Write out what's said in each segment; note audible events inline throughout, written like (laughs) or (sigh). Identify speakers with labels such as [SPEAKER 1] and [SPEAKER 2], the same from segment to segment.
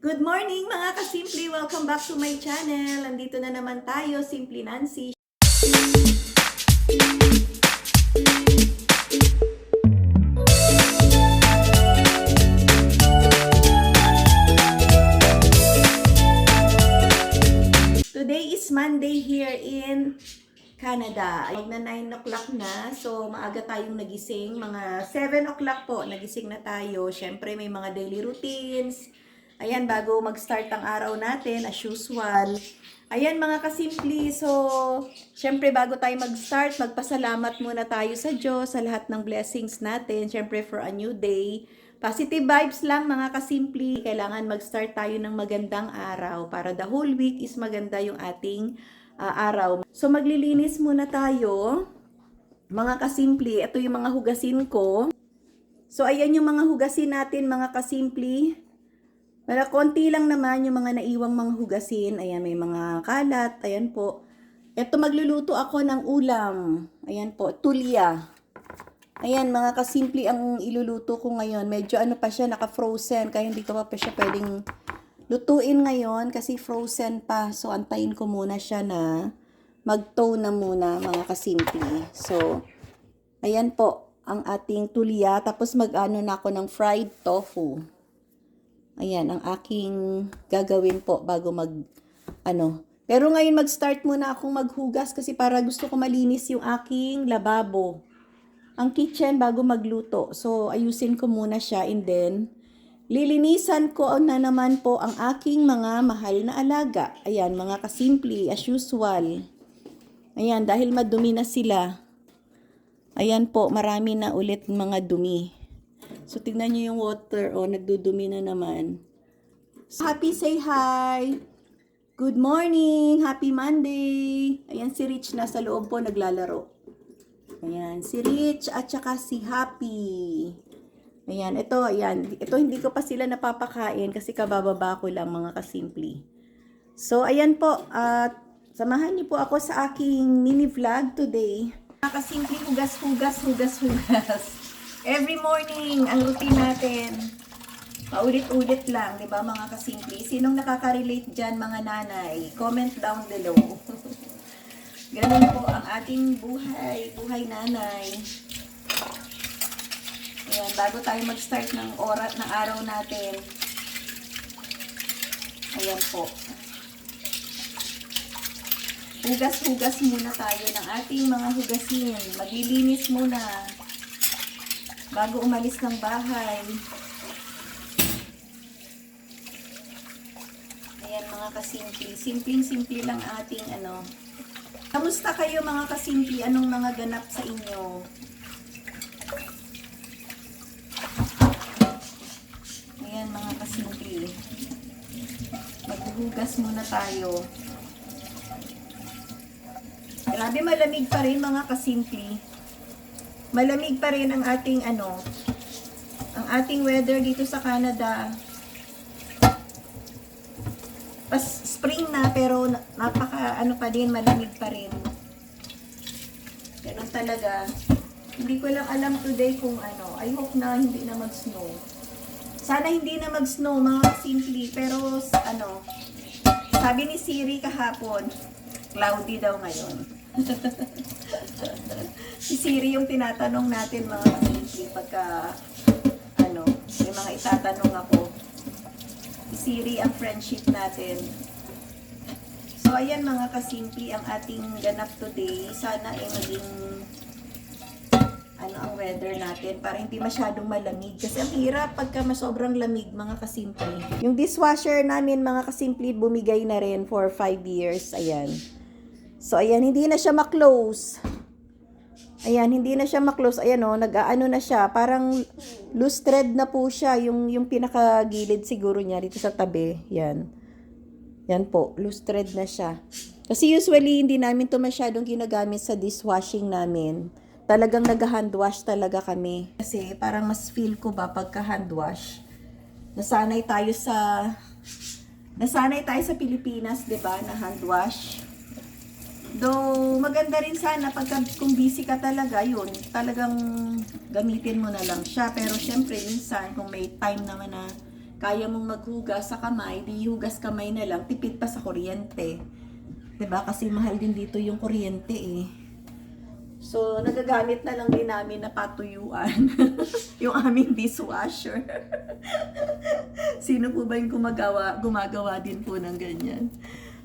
[SPEAKER 1] Good morning mga kasimple! Welcome back to my channel. Andito na naman tayo, Simply Nancy. Today is Monday here in Canada. Ay, na 9 o'clock na. So, maaga tayong nagising. Mga 7 o'clock po, nagising na tayo. Siyempre, may mga daily routines. Ayan, bago mag-start ang araw natin, as usual. Ayan, mga kasimple. So, siyempre, bago tayo mag-start, magpasalamat muna tayo sa Diyos, sa lahat ng blessings natin. Siyempre, for a new day. Positive vibes lang, mga kasimple. Kailangan mag-start tayo ng magandang araw para the whole week is maganda yung ating ah, araw. So maglilinis muna tayo. Mga kasimple, ito yung mga hugasin ko. So ayan yung mga hugasin natin mga kasimple. Para konti lang naman yung mga naiwang mga hugasin. Ayan may mga kalat. Ayan po. Ito magluluto ako ng ulam. Ayan po, tulya. Ayan mga kasimple ang iluluto ko ngayon. Medyo ano pa siya, naka-frozen. Kaya hindi ko pa pa siya pwedeng lutuin ngayon kasi frozen pa. So, antayin ko muna siya na mag-tow na muna mga kasimple. So, ayan po ang ating tulya. Tapos mag-ano na ako ng fried tofu. Ayan, ang aking gagawin po bago mag, ano. Pero ngayon mag-start muna akong maghugas kasi para gusto ko malinis yung aking lababo. Ang kitchen bago magluto. So, ayusin ko muna siya and then, Lilinisan ko na naman po ang aking mga mahal na alaga. Ayan, mga kasimple, as usual. Ayan, dahil madumi na sila. Ayan po, marami na ulit mga dumi. So, tignan nyo yung water. O, nagdudumi na naman. So, happy say hi! Good morning! Happy Monday! Ayan, si Rich na sa loob po naglalaro. Ayan, si Rich at saka si Happy. Ayan, ito, ayan. Ito hindi ko pa sila napapakain kasi kabababa ko lang mga kasimple. So, ayan po. At samahan niyo po ako sa aking mini vlog today. Kasimple, hugas, hugas, hugas, hugas. Every morning, ang routine natin. Paulit-ulit lang, di ba mga kasimple? Sinong nakaka-relate dyan mga nanay? Comment down below. (laughs) Ganun po ang ating buhay, buhay nanay. Ayan, bago tayo mag-start ng oras ng araw natin. Ayan po. Hugas-hugas muna tayo ng ating mga hugasin. Maglilinis muna bago umalis ng bahay. Ayan mga kasimple. Simpleng-simple lang ating ano. Kamusta kayo mga kasimple? Anong mga ganap sa inyo? Ayan mga kasimple. Maghuhugas muna tayo. Grabe malamig pa rin mga kasimple. Malamig pa rin ang ating ano, ang ating weather dito sa Canada. Pas spring na pero na- napaka ano pa din, malamig pa rin. Ganun talaga. Hindi ko lang alam today kung ano. I hope na hindi na mag-snow. Sana hindi na mag-snow mga simple. Pero ano, sabi ni Siri kahapon, cloudy daw ngayon. Si Siri yung tinatanong natin mga simple pagka ano, may mga itatanong ako. Si Siri ang friendship natin. So ayan mga kasimple ang ating ganap today. Sana ay maging ano ang weather natin para hindi masyadong malamig. Kasi ang hirap pagka masobrang lamig, mga kasimple. Yung dishwasher namin, mga kasimple, bumigay na rin for 5 years. Ayan. So, ayan, hindi na siya maklose. Ayan, hindi na siya maklose. Ayan, oh, nag-ano na siya. Parang loose thread na po siya. Yung, yung pinakagilid siguro niya dito sa tabi. Yan. Yan po, loose thread na siya. Kasi usually, hindi namin to masyadong ginagamit sa dishwashing namin talagang nag-hand wash talaga kami. Kasi parang mas feel ko ba pagka hand wash, nasanay tayo sa nasanay tayo sa Pilipinas, 'di ba, na hand wash. Though maganda rin sana pagka kung busy ka talaga, yun, talagang gamitin mo na lang siya. Pero syempre minsan kung may time naman na kaya mong maghugas sa kamay, di hugas kamay na lang, tipid pa sa kuryente. ba Kasi mahal din dito yung kuryente eh. So, nagagamit na lang din namin na patuyuan (laughs) yung aming dishwasher. (laughs) Sino po ba yung gumagawa, gumagawa din po ng ganyan?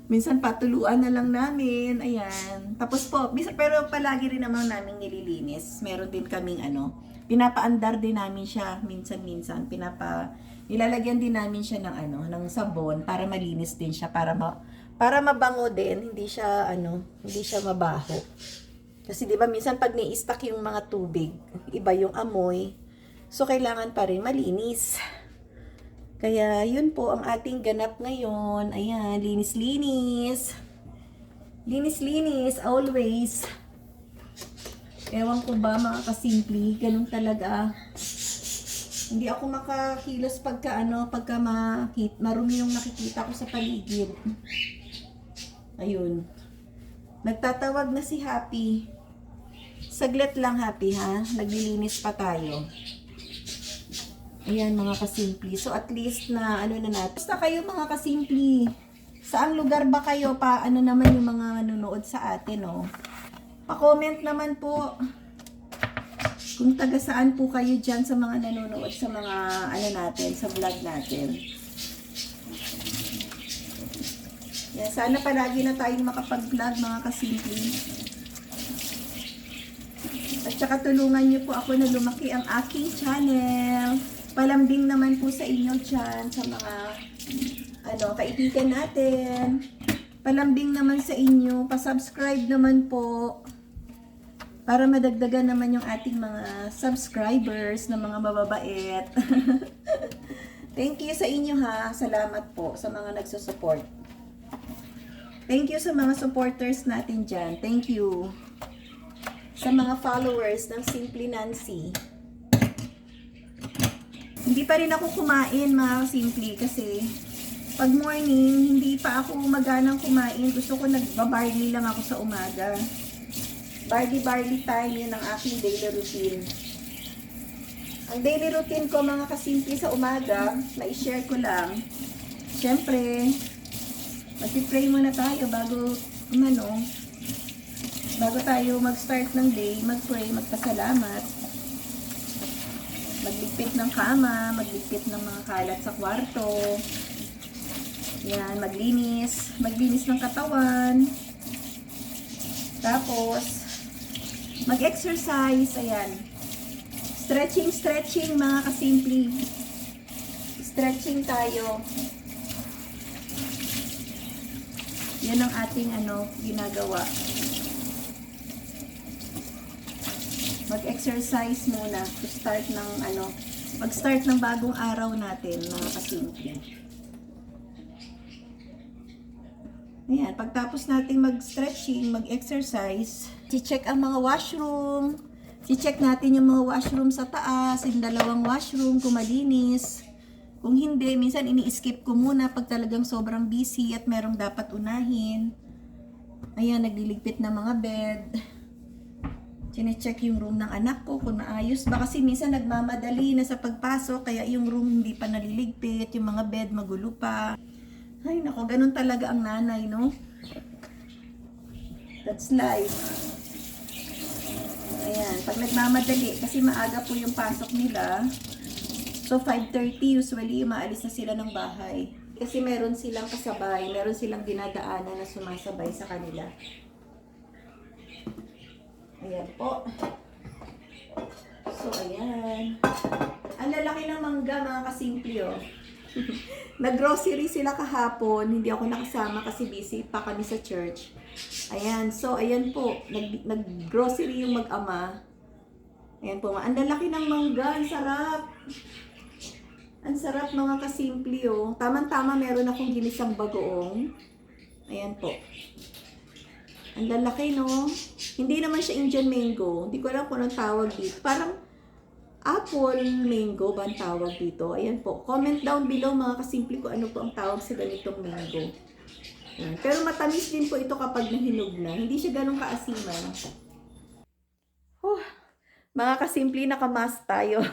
[SPEAKER 1] Minsan patuluan na lang namin, ayan. Tapos po, pero palagi rin naman namin nililinis. Meron din kaming ano, pinapaandar din namin siya minsan-minsan. Pinapa, nilalagyan din namin siya ng ano, ng sabon para malinis din siya, para ma, para mabango din, hindi siya ano, hindi siya mabaho. Kasi 'di ba minsan pag ni-stack yung mga tubig, iba yung amoy. So kailangan pa rin malinis. Kaya yun po ang ating ganap ngayon. Ayan, linis-linis. Linis-linis always. Ewan ko ba mga kasimple, ganun talaga. Hindi ako makakilos pagka ano, pagka makit, marumi yung nakikita ko sa paligid. Ayun. Nagtatawag na si Happy. Saglit lang, Happy, ha? Naglilinis pa tayo. Ayan, mga kasimple. So, at least na, ano na natin. Basta kayo, mga kasimple. Saang lugar ba kayo? Pa, ano naman yung mga nanonood sa atin, oh? Pa-comment naman po. Kung taga saan po kayo dyan sa mga nanonood sa mga, ano natin, sa vlog natin. Yan, sana palagi na tayong makapag-vlog mga kasimple. At saka tulungan niyo po ako na lumaki ang aking channel. Palambing naman po sa inyo dyan, sa mga ano, kaibigan natin. Palambing naman sa inyo. Pasubscribe naman po. Para madagdagan naman yung ating mga subscribers na mga mababait. (laughs) Thank you sa inyo ha. Salamat po sa mga nagsusupport. Thank you sa mga supporters natin dyan. Thank you. Sa mga followers ng Simply Nancy. Hindi pa rin ako kumain mga Simply kasi pag morning, hindi pa ako maganang kumain. Gusto ko nagbabarley lang ako sa umaga. Barley-barley time, yun ang aking daily routine. Ang daily routine ko mga kasimple sa umaga, na-share ko lang. Siyempre, Mag-pray muna tayo bago umano. Bago tayo mag-start ng day, mag-pray, magpasalamat. Magligpit ng kama, magligpit ng mga kalat sa kwarto. Yan, maglinis, maglinis ng katawan. Tapos, mag-exercise, ayan. Stretching, stretching mga kasimple. Stretching tayo. Yan ang ating ano, ginagawa. Mag-exercise muna to start ng ano, mag-start ng bagong araw natin, mga kasimple. Ayan, pagtapos natin mag-stretching, mag-exercise, si-check ang mga washroom, si-check natin yung mga washroom sa taas, yung dalawang washroom, kung malinis. Kung hindi, minsan ini-skip ko muna pag talagang sobrang busy at merong dapat unahin. Ayan, nagliligpit na mga bed. Chine-check yung room ng anak ko kung naayos ba kasi minsan nagmamadali na sa pagpasok kaya yung room hindi pa naliligpit, yung mga bed magulo pa. Ay nako, ganun talaga ang nanay, no? That's life. Ayan, pag nagmamadali, kasi maaga po yung pasok nila, So, 5.30 usually, maalis na sila ng bahay. Kasi meron silang kasabay, meron silang dinadaanan na sumasabay sa kanila. Ayan po. So, ayan. Ang lalaki ng mangga, mga kasimple, oh. (laughs) Nag-grocery sila kahapon. Hindi ako nakasama kasi busy pa kami sa church. Ayan. So, ayan po. Nag- Nag-grocery yung mag-ama. Ayan po. Ang lalaki ng mangga. Ang sarap. Ang sarap mga kasimple oh. Tamang-tama meron akong ginisang bagoong. Ayan po. Ang lalaki no. Hindi naman siya Indian mango. Hindi ko alam kung anong tawag dito. Parang apple mango ba ang tawag dito? Ayan po. Comment down below mga kasimple ko ano po ang tawag sa ganitong mango. Ayan. Pero matamis din po ito kapag nahinog na. Hindi siya ganun kaasiman. Huh. Mga kasimple, nakamas tayo. (laughs)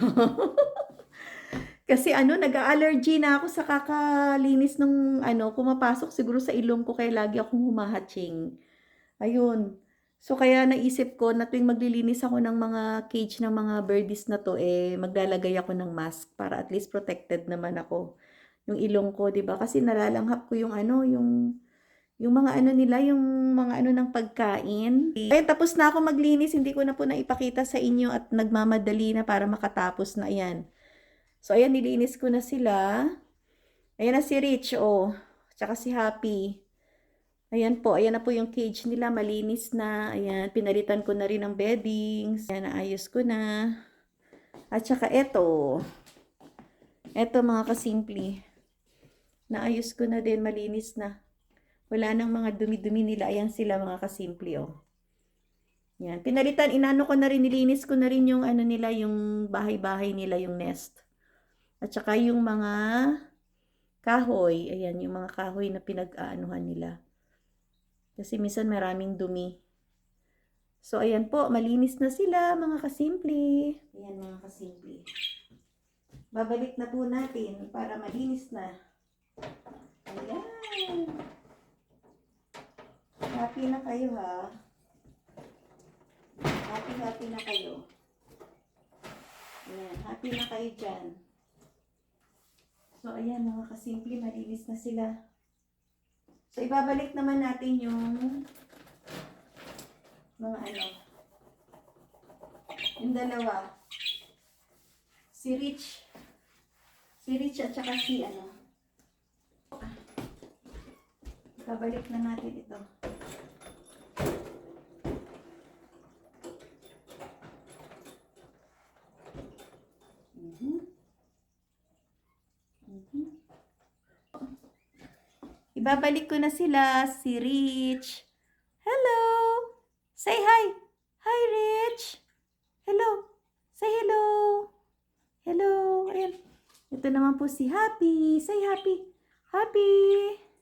[SPEAKER 1] Kasi ano, nag-allergy na ako sa kakalinis ng ano, pumapasok siguro sa ilong ko kaya lagi akong humahatching. Ayun. So kaya naisip ko na tuwing maglilinis ako ng mga cage ng mga birdies na to, eh maglalagay ako ng mask para at least protected naman ako. Yung ilong ko, 'di ba? Kasi nalalanghap ko yung ano, yung yung mga ano nila, yung mga ano ng pagkain. Ayun, tapos na ako maglinis, hindi ko na po naipakita sa inyo at nagmamadali na para makatapos na 'yan. So, ayan, nilinis ko na sila. Ayan na si Rich, oh. Tsaka si Happy. Ayan po, ayan na po yung cage nila, malinis na. Ayan, pinalitan ko na rin ang beddings. Ayan, naayos ko na. At saka eto. Eto mga kasimpli. Naayos ko na din, malinis na. Wala nang mga dumi-dumi nila. Ayan sila mga kasimpli, oh. Yan. Pinalitan, inano ko na rin, nilinis ko na rin yung ano nila, yung bahay-bahay nila, yung nest. At saka yung mga kahoy, ayan, yung mga kahoy na pinag-aanuhan nila. Kasi minsan maraming dumi. So, ayan po, malinis na sila, mga kasimple. Ayan, mga kasimple. Babalik na po natin para malinis na. Ayan. Happy na kayo, ha? Happy, happy na kayo. Ayan, happy na kayo dyan. So, ayan mga kasimple, malinis na sila. So, ibabalik naman natin yung mga ano, yung dalawa. Si Rich. Si Rich at saka si ano. Ibabalik na natin ito. Ibabalik ko na sila, si Rich. Hello! Say hi! Hi, Rich! Hello! Say hello! Hello! Ayan. Ito naman po si Happy. Say happy! Happy!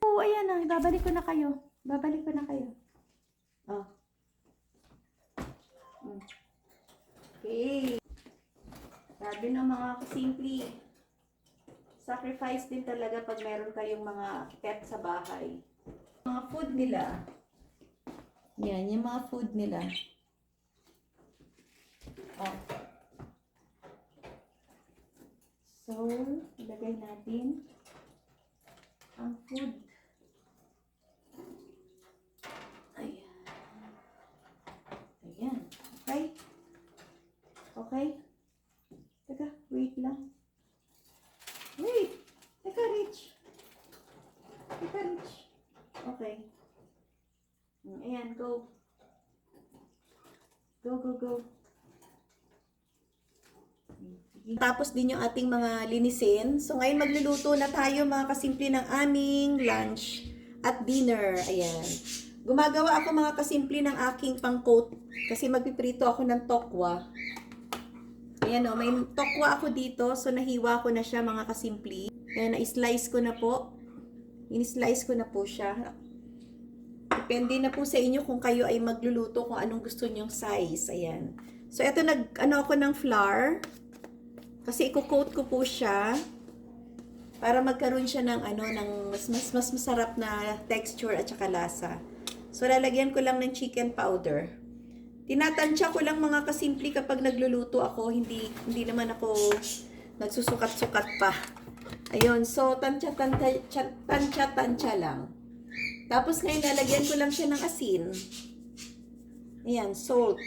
[SPEAKER 1] Oh, ayan na. Ibabalik ko na kayo. Ibabalik ko na kayo. Oh. Mm. Okay. Sabi ng mga kasimple sacrifice din talaga pag meron kayong mga pet sa bahay. Mga food nila. Yan, yung mga food nila. Oh. So, ilagay natin ang food. Ayan. Ayan. Okay? Okay? Teka, wait lang. Wait! Teka, Rich. Teka, Rich. Okay. Ayan, go. Go, go, go. Tapos din yung ating mga linisin. So, ngayon magluluto na tayo mga kasimple ng aming lunch at dinner. Ayan. Gumagawa ako mga kasimple ng aking pang-coat kasi magpiprito ako ng tokwa. Ayan o, may tokwa ako dito. So, nahiwa ko na siya mga kasimple. Ayan, na-slice ko na po. In-slice ko na po siya. Depende na po sa inyo kung kayo ay magluluto kung anong gusto nyong size. Ayan. So, ito nag, ano ako ng flour. Kasi i-coat ko po siya. Para magkaroon siya ng ano, ng mas, mas, mas masarap na texture at saka lasa. So, lalagyan ko lang ng chicken powder. Tinatansya ko lang mga kasimple kapag nagluluto ako, hindi hindi naman ako nagsusukat-sukat pa. Ayun, so tansya tansya tansya tansya lang. Tapos ngayon lalagyan ko lang siya ng asin. Ayan, salt.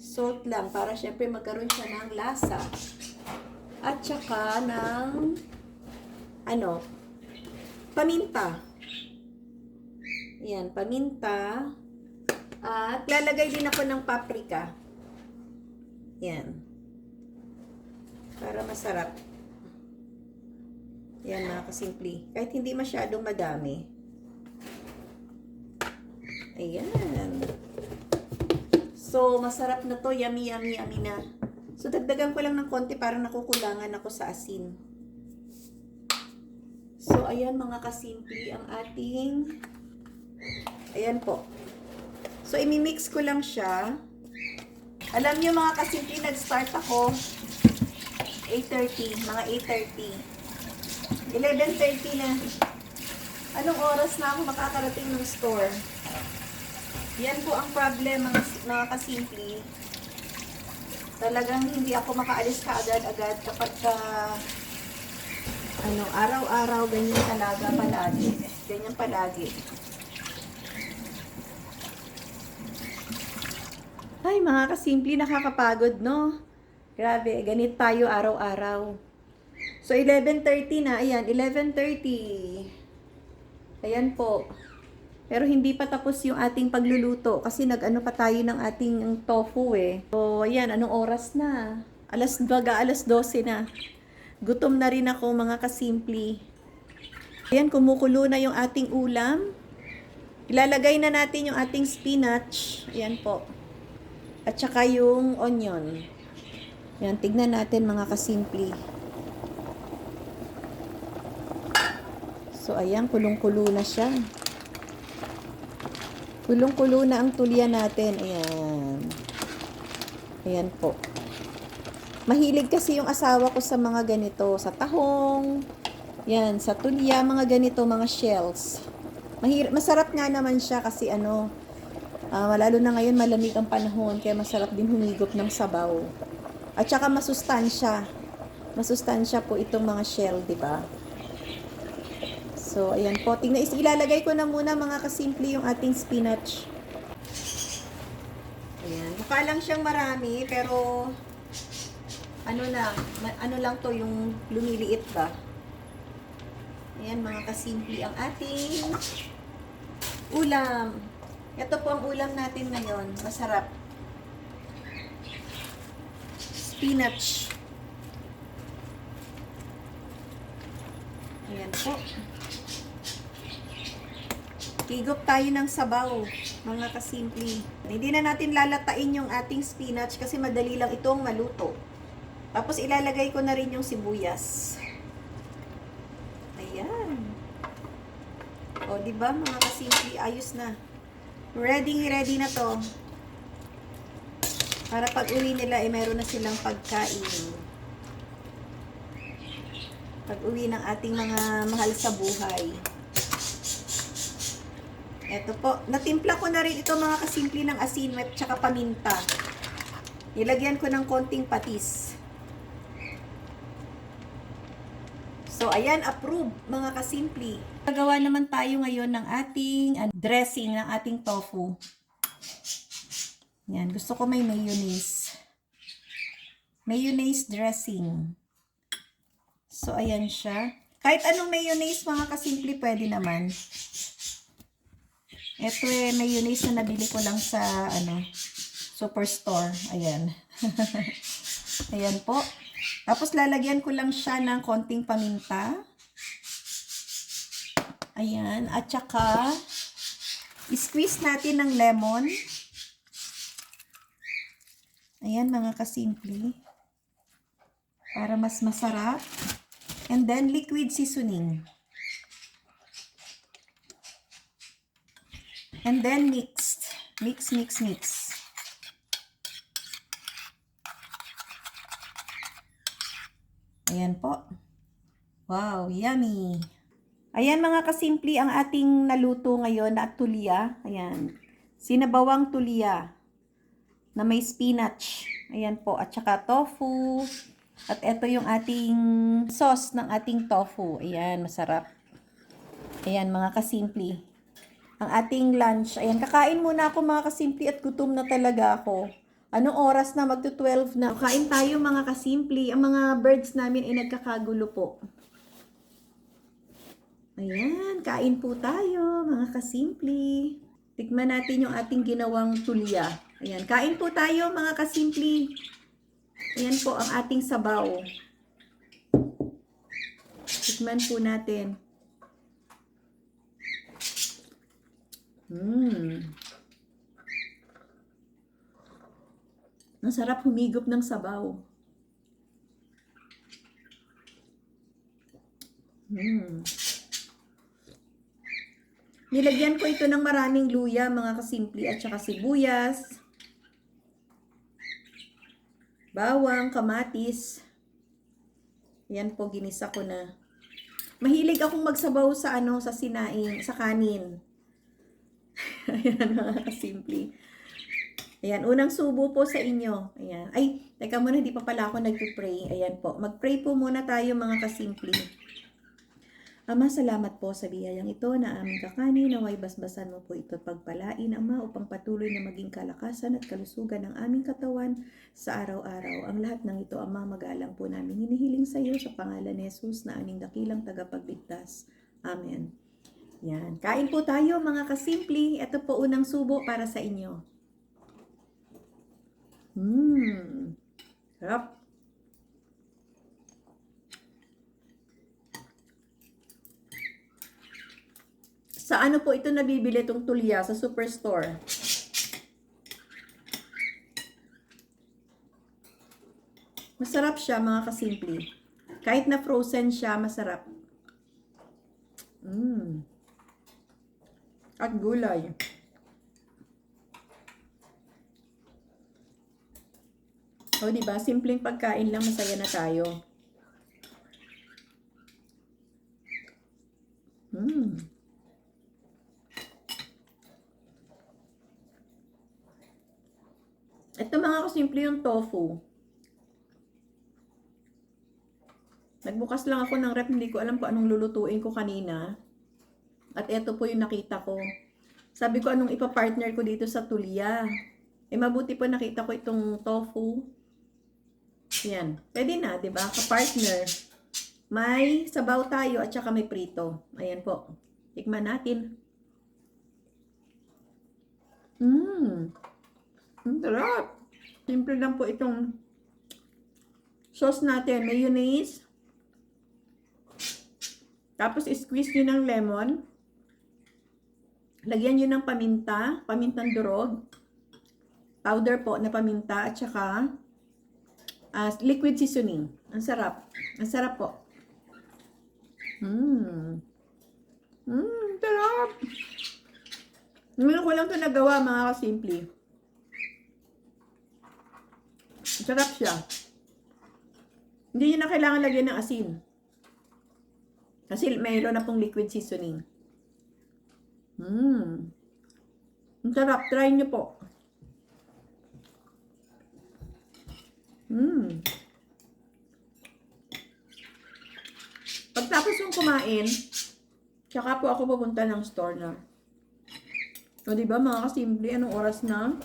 [SPEAKER 1] Salt lang para syempre magkaroon siya ng lasa. At saka ng ano, paminta. Ayan, paminta. At lalagay din ako ng paprika. Yan. Para masarap. Yan mga kasimple. Kahit hindi masyadong madami. Ayan. So, masarap na to. Yummy, yummy, yummy na. So, dagdagan ko lang ng konti para nakukulangan ako sa asin. So, ayan mga kasimple ang ating ayan po. So, imimix ko lang siya. Alam niyo mga kasimple, nag-start ako. 8.30, mga 8.30. 11.30 na. Anong oras na ako makakarating ng store? Yan po ang problem mga, mga kasimple. Talagang hindi ako makaalis ka agad-agad kapag ka, ano, araw-araw ganyan talaga palagi. Ganyan palagi. Ay, mga kasimple, nakakapagod, no? Grabe, ganit tayo araw-araw. So, 11.30 na. Ayan, 11.30. Ayan po. Pero hindi pa tapos yung ating pagluluto kasi nag-ano pa tayo ng ating tofu eh. So, ayan, anong oras na? Alas, baga, alas 12 na. Gutom na rin ako mga kasimple. Ayan, kumukulo na yung ating ulam. Ilalagay na natin yung ating spinach. Ayan po. At saka yung onion. Ayan, tignan natin mga kasimple. So, ayan, kulong-kulo na siya. Kulong-kulo na ang tulya natin. Ayan. Ayan po. Mahilig kasi yung asawa ko sa mga ganito. Sa tahong. Yan, sa tulya, mga ganito, mga shells. Mahir masarap nga naman siya kasi ano, ah, lalo na ngayon malamig ang panahon, kaya masarap din humigop ng sabaw. At saka masustansya. Masustansya po itong mga shell, di ba? So, ayan po. Tingnan, ilalagay ko na muna mga kasimple yung ating spinach. Ayan. Mukha lang siyang marami, pero ano na, ano lang to yung lumiliit ba? Ayan mga kasimple ang ating ulam. Ito po ang ulam natin ngayon. Masarap. Spinach. Ayan po. Higop tayo ng sabaw, mga kasimple. Hindi na natin lalatain yung ating spinach kasi madali lang itong maluto. Tapos ilalagay ko na rin yung sibuyas. Ayan. O, di ba mga kasimple, ayos na. Ready, ready na to. Para pag uwi nila, eh, meron na silang pagkain. Pag uwi ng ating mga mahal sa buhay. Ito po. Natimpla ko na rin ito mga kasimple ng asin at tsaka paminta. Nilagyan ko ng konting patis. So, ayan, approve mga kasimple. Gagawa naman tayo ngayon ng ating dressing ng ating tofu. Yan, gusto ko may mayonnaise. Mayonnaise dressing. So, ayan siya. Kahit anong mayonnaise mga kasimple, pwede naman. Ito eh, mayonnaise na nabili ko lang sa, ano, superstore. Ayan. (laughs) Ayan po. Tapos lalagyan ko lang siya ng konting paminta. Ayan. At saka, squeeze natin ng lemon. Ayan, mga kasimple. Para mas masarap. And then, liquid seasoning. And then mixed. Mix, mix, mix. Ayan po. Wow, yummy. Ayan mga kasimple ang ating naluto ngayon na tulya. Ayan. Sinabawang tulya na may spinach. Ayan po. At saka tofu. At ito yung ating sauce ng ating tofu. Ayan, masarap. Ayan mga kasimple ang ating lunch. Ayan, kakain muna ako mga kasimple at gutom na talaga ako. Anong oras na? Magto 12 na. Kain tayo mga kasimple. Ang mga birds namin ay nagkakagulo po. Ayan, kain po tayo mga kasimple. Tikman natin yung ating ginawang tulya. Ayan, kain po tayo mga kasimple. Ayan po ang ating sabaw. Tikman po natin. Mmm. Masarap humigop ng sabaw. Mmm. Nilagyan ko ito ng maraming luya, mga kasimple, at saka sibuyas, bawang, kamatis. Yan po, ginisa ko na. Mahilig akong magsabaw sa ano, sa sinaing, sa kanin. (laughs) Ayan, mga kasimple. Ayan, unang subo po sa inyo. Ayan. Ay, teka muna, di pa pala ako nag-pray. Ayan po. Mag-pray po muna tayo mga kasimple. Ama, salamat po sa biyayang ito na aming kakanin. Naway basbasan mo po ito pagpalain, Ama, upang patuloy na maging kalakasan at kalusugan ng aming katawan sa araw-araw. Ang lahat ng ito, Ama, magalang po namin hinihiling sa iyo sa pangalan ni Jesus na aming dakilang tagapagligtas. Amen. Yan. Kain po tayo mga kasimple. Ito po unang subo para sa inyo. Mmm. Sarap. Sa ano po ito nabibili itong tulya? Sa superstore. Masarap siya mga kasimple. Kahit na frozen siya, masarap. Mmm. At gulay. O, di ba? Simpleng pagkain lang, masaya na tayo. Mmm. Ito mga kasimple yung tofu. Nagbukas lang ako ng rep, hindi ko alam kung anong lulutuin ko kanina. At ito po yung nakita ko. Sabi ko anong ipapartner ko dito sa tulya. Eh mabuti po nakita ko itong tofu. Yan. Pwede na, di ba? Ka-partner. May sabaw tayo at saka may prito. Ayan po. Tikman natin. Mmm. Ang sarap. Simple lang po itong sauce natin. Mayonnaise. Tapos, squeeze nyo ng lemon. Lagyan nyo ng paminta. Pamintang durog. Powder po na paminta. At saka, ah, liquid seasoning. Ang sarap. Ang sarap po. Mmm. Mmm, sarap. Ngayon ko lang ito nagawa, mga kasimple. Sarap siya. Hindi nyo na kailangan lagyan ng asin. Kasi mayroon na pong liquid seasoning. Mmm. Ang sarap. Try nyo po. Mmm. Pagtapos yung kumain, tsaka po ako pupunta ng store na. O, diba mga kasimple, anong oras na?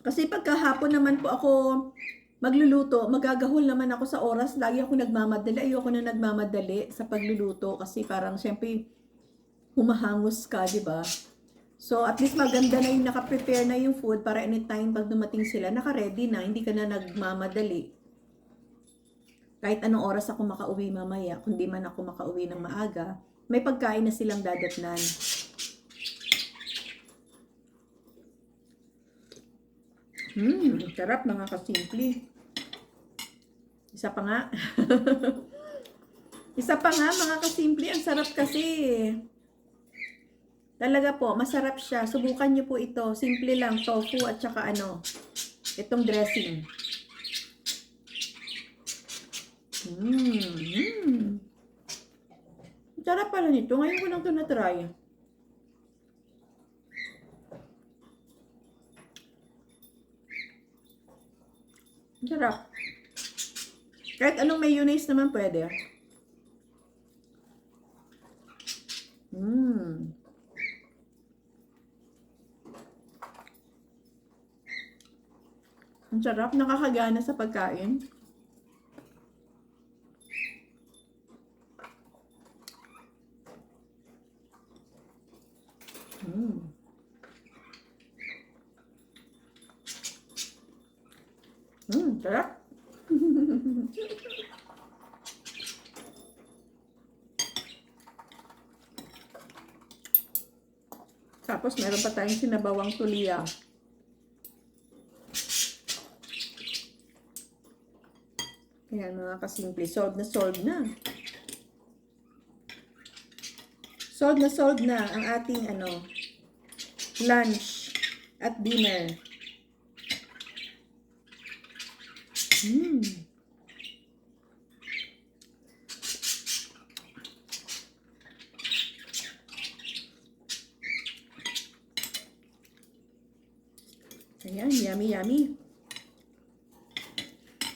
[SPEAKER 1] Kasi pagkahapon naman po ako magluluto, magagahol naman ako sa oras. Lagi ako nagmamadali. Ayoko na nagmamadali sa pagluluto kasi parang syempre humahangos ka, di ba? So, at least maganda na yung nakaprepare na yung food para anytime pag dumating sila, naka-ready na, hindi ka na nagmamadali. Kahit anong oras ako makauwi mamaya, kundi man ako makauwi ng maaga, may pagkain na silang dadatnan. Hmm, sarap mga kasimple. Isa pa nga. (laughs) Isa pa nga mga kasimple, ang sarap kasi. Talaga po, masarap siya. Subukan niyo po ito. Simple lang, tofu at saka ano, itong dressing. Mmm. Mm. Sarap pala nito. Ngayon ko lang ito na-try. Ang Sarap. Kahit anong mayonnaise naman pwede. Mmm. Ang sarap. Nakakagana sa pagkain. Mmm. Mmm, sarap. (laughs) Tapos meron pa tayong sinabawang tuliya. Ayan mga kasimple, solved na solved na. Solved na solved na ang ating ano, lunch at dinner. Yummy, yummy.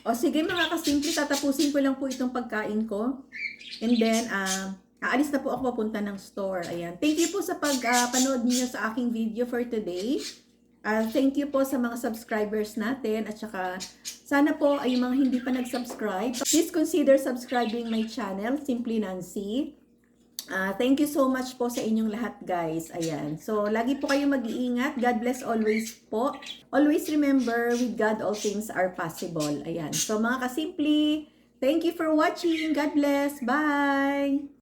[SPEAKER 1] O sige mga kasimple, tatapusin ko lang po itong pagkain ko. And then, ah, aalis na po ako papunta ng store. Ayan. Thank you po sa pag-panood niyo sa aking video for today. Ah, thank you po sa mga subscribers natin at saka sana po ay mga hindi pa nag-subscribe. Please consider subscribing my channel, Simply Nancy. Ah, thank you so much po sa inyong lahat guys. Ayan. So, lagi po kayong mag-iingat. God bless always po. Always remember, with God all things are possible. Ayan. So, mga kasimpli, thank you for watching. God bless. Bye!